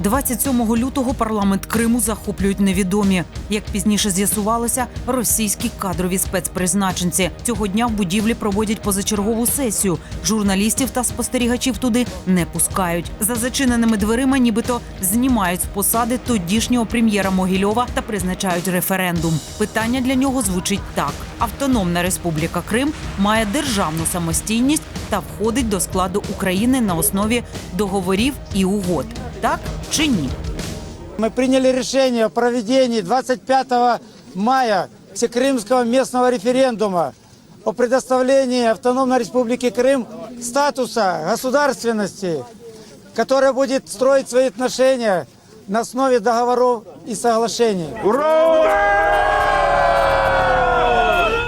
27 лютого парламент Криму захоплюють невідомі. Як пізніше з'ясувалося, російські кадрові спецпризначенці цього дня в будівлі проводять позачергову сесію. Журналістів та спостерігачів туди не пускають. За зачиненими дверима, нібито знімають з посади тодішнього прем'єра Могильова та призначають референдум. Питання для нього звучить так: Автономна Республіка Крим має державну самостійність та входить до складу України на основі договорів і угод. Так чи ні? Мы приняли решение о проведении 25 мая всекрымского местного референдума о предоставлении Автономной Республике Крым статуса государственности, которая будет строить свои отношения на основе договоров и соглашений.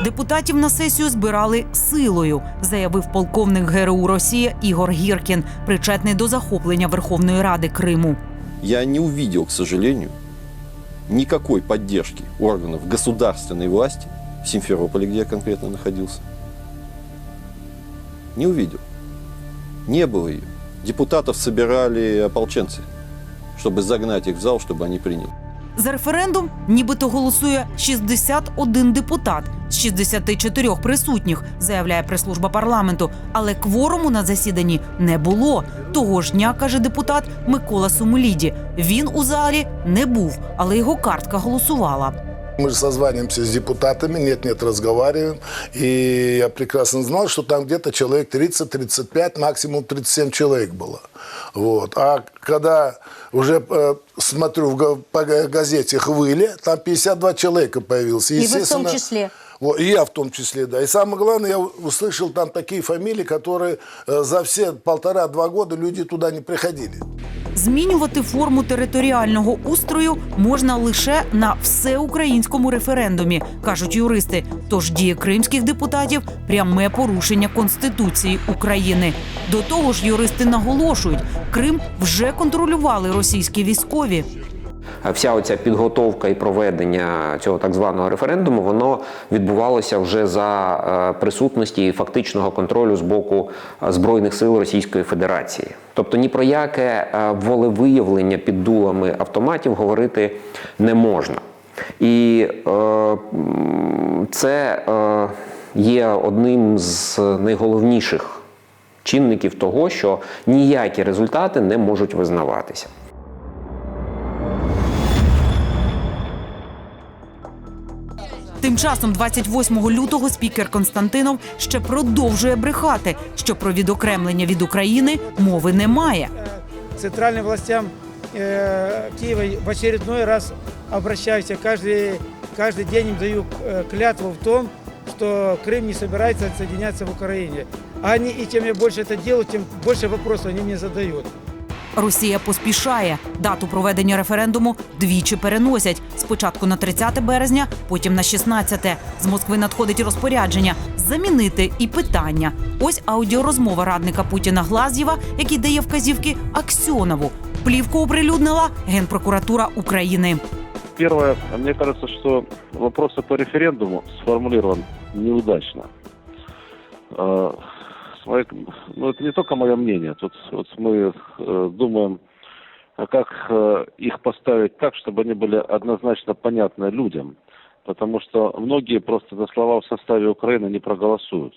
Депутатів на сесію збирали силою, заявив полковник ГРУ Росія Ігор Гіркін, причетний до захоплення Верховної Ради Криму. Я не увидел, к сожалению, никакой поддержки органов государственной власти в Симферополе, где я конкретно находился. Не увидел. Не было ее. Депутатов собирали ополченцы, чтобы загнать их в зал, чтобы они приняли. За референдум нібито голосує 61 депутат з 64 присутніх, заявляє прес-служба парламенту. Але кворуму на засіданні не було. Того ж дня каже депутат Микола Сумуліді. Він у залі не був, але його картка голосувала. Мы же созваниваемся с депутатами, нет-нет, разговариваем. И я прекрасно знал, что там где-то человек 30-35, максимум 37 человек было. Вот. А когда уже э, смотрю в по га- газете «Хвыли», там 52 человека появилось. И вы в том числе. Вот, и я в том числе, да. И самое главное, я услышал там такие фамилии, которые э, за все полтора-два года люди туда не приходили. Змінювати форму територіального устрою можна лише на всеукраїнському референдумі, кажуть юристи. Тож дії кримських депутатів пряме порушення конституції України. До того ж, юристи наголошують, Крим вже контролювали російські військові. Вся оця підготовка і проведення цього так званого референдуму, воно відбувалося вже за е, присутності фактичного контролю з боку е, збройних сил Російської Федерації. Тобто ні про яке е, волевиявлення під дулами автоматів говорити не можна. І е, це е, є одним з найголовніших чинників того, що ніякі результати не можуть визнаватися. Тим часом, 28 лютого, спікер Константинов ще продовжує брехати, що про відокремлення від України мови немає. Центральным властям э, Киева в очередной раз обращаюсь. Я каждый, каждый день им даю э, клятву в том, что Крым не собирается отсоединяться в Украине. А они, и чем я больше это делаю, тем больше вопросов они мне задают. Росія поспішає. Дату проведення референдуму двічі переносять. Спочатку на 30 березня, потім на 16. З Москви надходить розпорядження замінити і питання. Ось аудіорозмова радника Путіна Глазєва, який дає вказівки Аксьонову. Плівку оприлюднила Генпрокуратура України. Первое, мне кажется, что вопрос по референдуму сформулирован неудачно. Э, с моей- Ну, это не только мое мнение. Тут вот мы э, думаем, а как э, их поставить так, чтобы они были однозначно понятны людям. Потому что многие просто за слова в составе Украины не проголосуют.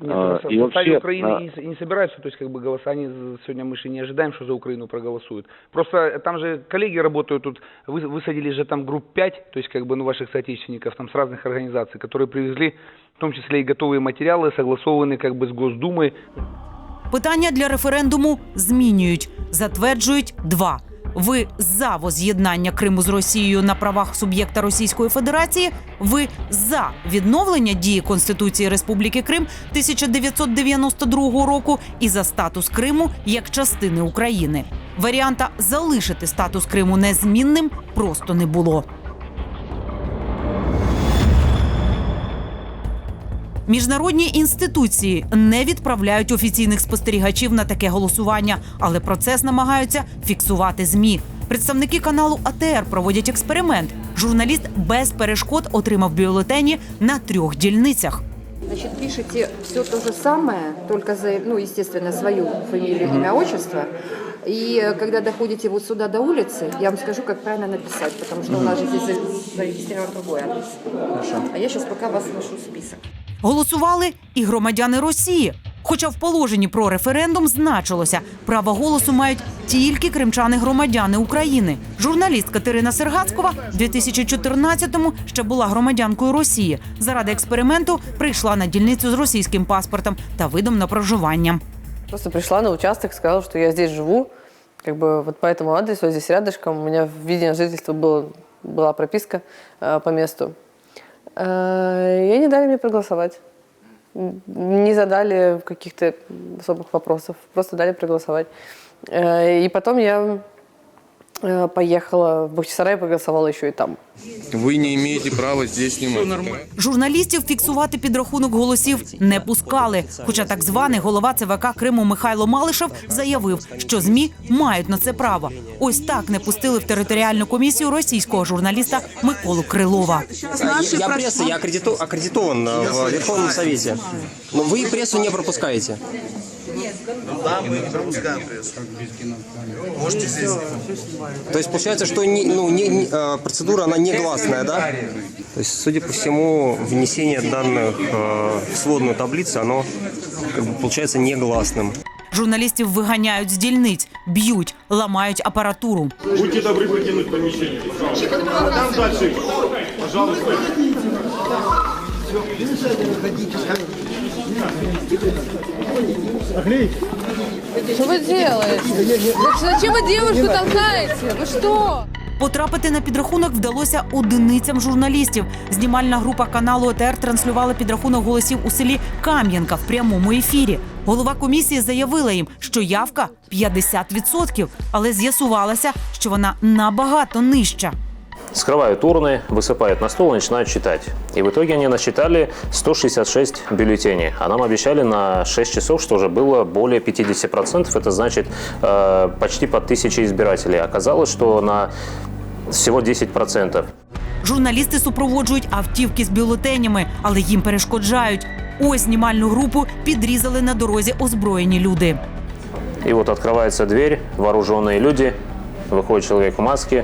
Нет, А, в и составе вообще, Украины а- не, собираются, то есть как бы голоса, они сегодня мы же не ожидаем, что за Украину проголосуют. Просто там же коллеги работают тут, вы, высадили же там групп 5, то есть как бы ну, ваших соотечественников там с разных организаций, которые привезли в том числе и готовые материалы, согласованные как бы с Госдумой, Питання для референдуму змінюють, затверджують два. Ви за воз'єднання Криму з Росією на правах суб'єкта Російської Федерації. Ви за відновлення дії Конституції Республіки Крим 1992 року і за статус Криму як частини України. Варіанта залишити статус Криму незмінним просто не було. Міжнародні інституції не відправляють офіційних спостерігачів на таке голосування, але процес намагаються фіксувати змі. Представники каналу АТР проводять експеримент. Журналіст без перешкод отримав бюлетені на трьох дільницях. Значит, пишите все то же самое, только за, ну, естественно, свою фамилию, имя, отчество. И э, когда доходите вот сюда до улицы, я вам скажу, как правильно написать, потому что у нас же здесь за- зарегистрирован другой адрес. А я сейчас пока вас вношу в список. Голосували і громадяни Росії. Хоча в положенні про референдум значилося, право голосу мають тільки кримчани-громадяни України. Журналіст Катерина Сергацькова в 2014-му ще була громадянкою Росії. Заради експерименту прийшла на дільницю з російським паспортом та видом на проживання. Просто пришла на участок, сказала, что я здесь живу, как бы вот по этому адресу, вот здесь рядышком. У меня в виде на жительства было, была прописка э, по месту. Э, и они дали мне проголосовать. М, Не задали каких-то особых вопросов, просто дали проголосовать. Э, и потом я э, поехала в Бахчисарай, проголосовала еще и там. Вы не имеете права здесь снимать. Журналістів фіксувати підрахунок голосів не пускали. Хоча так званий голова ЦВК Криму Михайло Малишев заявив, що змі мають на це право. Ось так не пустили в територіальну комісію російського журналіста Миколу Крилова. Я пресса, я аккредиту- аккредитован э, в Верховном Совете. Но вы прессу не пропускаете. То есть получается, что не- ну, не- не- э, процедура она негласная, да? То есть, судя по всему, внесение данных э, в сводную таблицу, оно как бы, получается негласным. Журналістів виганяють з дільниць, б'ють, ламають апаратуру. Будьте добры покинуть помещение. Там дальше. Пожалуйста. Что вы делаете? Зачем вы девушку толкаете? Вы что? Потрапити на підрахунок вдалося одиницям журналістів. Знімальна група каналу ОТР транслювала підрахунок голосів у селі Кам'янка в прямому ефірі. Голова комісії заявила їм, що явка 50%, але з'ясувалося, що вона набагато нижча. Скрывают урны, высыпают на стол и начинают читать. И в итоге они насчитали 166 бюллетеней. А нам обещали на 6 часов, что уже было более 50%. Это значит э, почти по 1000 избирателей. Оказалось, что на всего 10%. Журналісти супроводжують автівки з бюлетенями, але їм перешкоджають. Ось знімальну групу підрізали на дорозі озброєні люди. И вот открывается дверь, вооруженные люди, выходит человек в маске,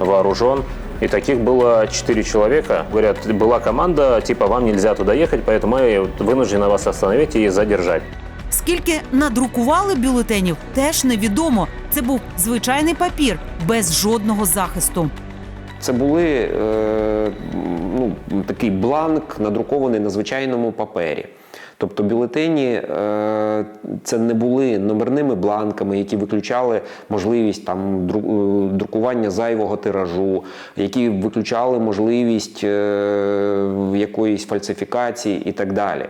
вооружен. И таких было 4 человека. Говорят, была команда, типа, вам нельзя туда ехать, поэтому мы вынуждены вас остановить и задержать. Скільки надрукували бюлетенів, теж невідомо. Це був звичайний папір без жодного захисту. Це були е, ну, такий бланк, надрукований на звичайному папері. Тобто бюлетені е, це не були номерними бланками, які виключали можливість там е, друкування зайвого тиражу, які виключали можливість е, якоїсь фальсифікації і так далі.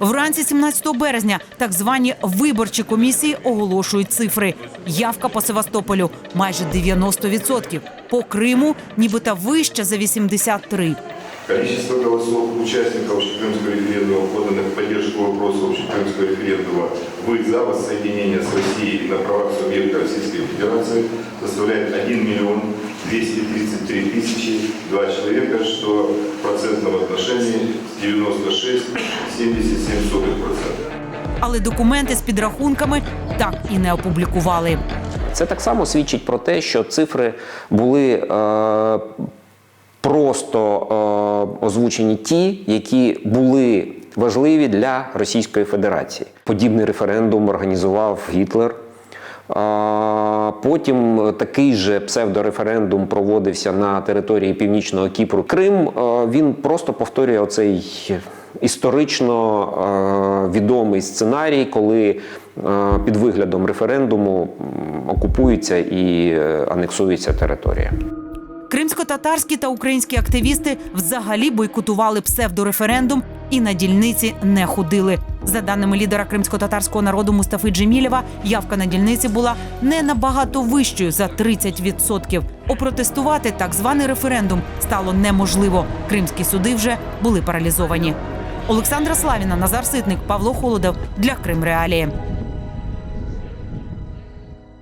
Вранці 17 березня так звані виборчі комісії оголошують цифри. Явка по Севастополю майже 90%. По Криму нібито вища за 83%. Количество голосов участников общекрымского референдума, поданных в поддержку вопроса общекрымского референдума в за воссоединение с Россией на правах субъекта Российской Федерации составляет 1 миллион 233 тысячи 2 человека, что в процентном отношении 96,77%. Але документи з підрахунками так і не опублікували. Це так само свідчить про те, що цифри були е, просто е, озвучені ті, які були важливі для Російської Федерації. Подібний референдум організував Гітлер. Потім такий же псевдореферендум проводився на території Північного Кіпру. Крим е, він просто повторює оцей історично е, відомий сценарій, коли е, під виглядом референдуму окупується і е, анексується територія. Кримсько-татарські та українські активісти взагалі бойкотували псевдореферендум і на дільниці не ходили. За даними лідера кримсько-татарського народу Мустафи Джемілєва, явка на дільниці була не набагато вищою за 30%. Опротестувати так званий референдум стало неможливо. Кримські суди вже були паралізовані. Олександра Славіна, Назар Ситник, Павло Холодов для Крим Реалії.